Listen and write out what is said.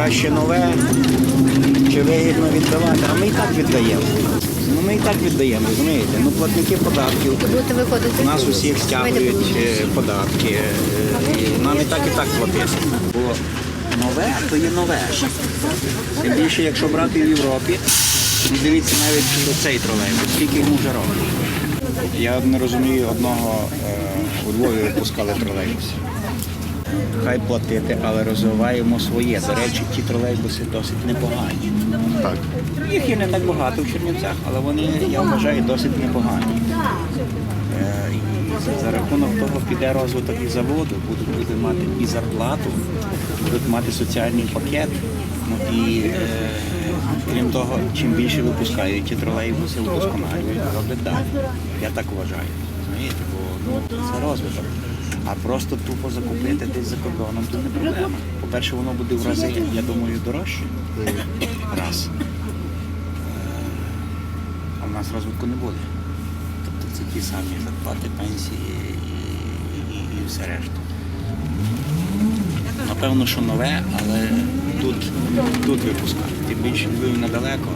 краще нове, чи вигідно віддавати, а ми і так віддаємо. Ну ми і так віддаємо, розумієте? Ну платники податків. У нас усіх стягують е, податки. е, І нам і так і так платити. Бо нове, то є нове. Тим більше, якщо брати в Європі, і дивіться навіть що цей тролейбус, скільки йому вже років. Я не розумію одного е, у Львові випускали тролейбус. Хай платити, але розвиваємо своє. До речі, ті тролейбуси досить непогані. Так. Їх є не так багато в Чернівцях, але вони, я вважаю, досить непогані. Е, І за- за рахунок того піде розвиток і заводу, будуть, будуть мати і зарплату, будуть мати соціальний пакет. Ну і е, крім того, чим більше випускають ті тролейбуси, удосконалюють, роблять далі. Я так вважаю. Розумієте? Бо ну, це розвиток. А просто тупо закупити десь за кордоном то не проблема. По-перше, воно буде в рази, я думаю, дорожче. Раз. Е, А в нас розвитку не буде. Тобто це ті самі зарплати, пенсії і, і, і все решта. Напевно, що нове, але тут, тут випускають. Тим більше Львів недалеко.